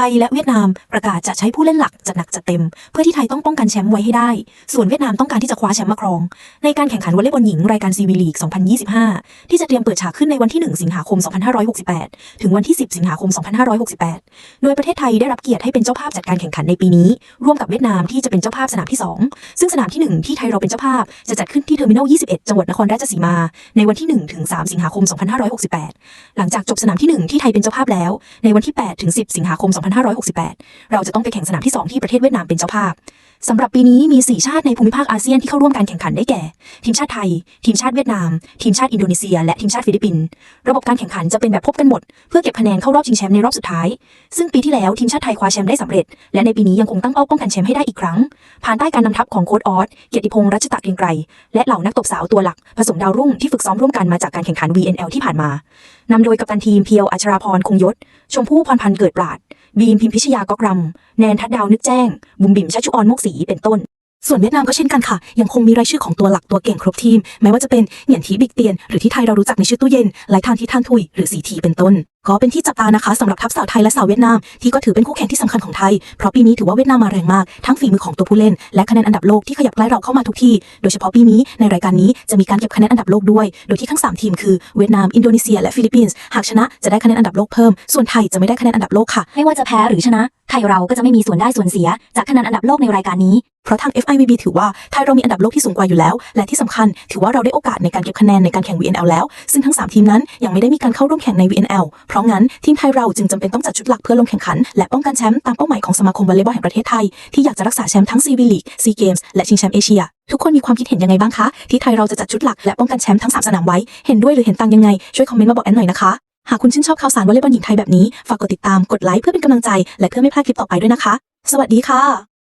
ไทยและเวียดนามประกาศจะใช้ผู้เล่นหลักจัดหนักจัดเต็ม เพื่อที่ไทยต้องป้องกันแชมป์ไว้ให้ได้ ส่วนเวียดนามต้องการที่จะคว้าแชมป์มาครอง ในการแข่งขันวอลเลย์บอลหญิงรายการซีวีลีก 2025 ที่จะเตรียมเปิดฉากขึ้นในวันที่ 1 สิงหาคม 2568 ถึงวันที่ 10 สิงหาคม 2568 โดยประเทศไทยได้รับเกียรติให้เป็นเจ้าภาพจัดการแข่งขันในปีนี้ ร่วมกับเวียดนามที่จะเป็นเจ้าภาพสนามที่ 2 ซึ่งสนามที่ 1 ที่ไทยเราเป็นเจ้าภาพจะจัดขึ้นที่เทอร์มินอล 21 จังหวัดนครราชสีมา ในวันที่ 1 ถึง 3 สิงหาคม 2568 หลังจากจบสนามที่ 1 ที่ไทยเป็นเจ้าภาพแล้ว ในวันที่ 8 ถึง 10 สิงหาคม2568 เราจะต้องไปแข่งสนามที่ 2 ที่ประเทศเวียดนามเป็นเจ้าภาพสำหรับปีนี้มี 4 ชาติในภูมิภาคอาเซียนที่เข้าร่วมการแข่งขันได้แก่ ทีมชาติไทย ทีมชาติเวียดนาม ทีมชาติอินโดนีเซีย และทีมชาติฟิลิปปินส์ระบบการแข่งขันจะเป็นแบบพบกันหมด เพื่อเก็บคะแนนเข้ารอบชิงแชมป์ในรอบสุดท้าย ซึ่งปีที่แล้วทีมชาติไทยคว้าแชมป์ได้สำเร็จ และในปีนี้ยังคงตั้งเป้าป้องกันแชมป์ให้ได้อีกครั้งภายใต้การนำทัพของโค้ชออสเกียรติพงษ์รัชตะเกรียงไกรและเหล่านักตบสาวตัวหลัก ผสมดาวรุ่งที่ฝึกซ้อมร่วมกันมาจากการแข่งขัน VNL ที่ผ่านมานำโดยกัปตันทีมเพียวอัชราพรคงยศชมพู่พรพันธ์เกิดปราด บีมพิมพิชยากอกรำแนนทัดดาวนึกแจ้ง บุ๋มบิ๋มชัชชุออนโมกศรีเป็นต้น ส่วนเวียดนามก็เช่นกันค่ะ ยังคงมีรายชื่อของตัวหลักตัวเก่งครบทีมไม่ว่าจะเป็นเหงียนทีบิกเตียน หรือที่ไทยเรารู้จักในชื่อตู้เย็นไลทานที่ท่านทุย หรือสีทีเป็นต้น ก็เป็นที่จับตานะคะสำหรับทัพสาวไทยและสาวเวียดนาม ที่ก็ถือเป็นคู่แข่งที่สำคัญของไทย เพราะปีนี้ถือว่าเวียดนามมาแรงมาก ทั้งฝีมือของตัวผู้เล่น และคะแนนอันดับโลกที่ขยับใกล้เราเข้ามาทุกที่ โดยเฉพาะปีนี้ในรายการนี้จะมีการเก็บคะแนนอันดับโลกด้วย โดยที่ทั้งสามทีมคือเวียดนาม อินโดนีเซีย และฟิลิปปินส์ หากชนะจะได้คะแนนอันดับโลกเพิ่ม ส่วนไทยจะไม่ได้คะแนนอันดับโลกค่ะ ไม่ว่าจะแพ้หรือชนะ ไทยเราก็จะไม่มีส่วนได้ส่วนเสีย จากคะแนนอันดับโลกในรายการนี้ เพราะทาง FIVB ถือว่าไทยเรามีอันดับโลกที่สูงกว่าอยู่แล้ว และที่สำคัญถือว่าเราได้โอกาสในการเก็บคะแนนในการแข่ง VNL แล้ว ซึ่งทั้ง 3 ทีมนั้นยังไม่ได้มีการเข้าร่วมแข่งใน VNL เพราะงั้นทีมไทยเราจึงจำเป็นต้องจัดชุดหลักเพื่อลงแข่งขัน และป้องกันแชมป์ตามเป้าหมายของสมาคมวอลเลย์บอลแห่งประเทศไทยที่อยากจะรักษาแชมป์ทั้ง CV League SEA Games และชิงแชมป์เอเชียทุกคนมีความคิดเห็นยังไงบ้างคะ ที่ไทยเราจะจัดชุดหลักและป้องกันแชมป์ทั้งสามสนามไว้ เห็นด้วยหรือเห็นต่างยังไง ช่วยคอมเมนต์มาบอกแอนหน่อยนะคะ หากคุณชื่นชอบข่าวสารวอลเลย์บอลหญิงไทยแบบนี้ ฝากกดติดตาม กดไลค์เพื่อเป็นกำลังใจ และเพื่อไม่พลาดคลิปต่อไปด้วยนะคะ สวัสดีค่ะ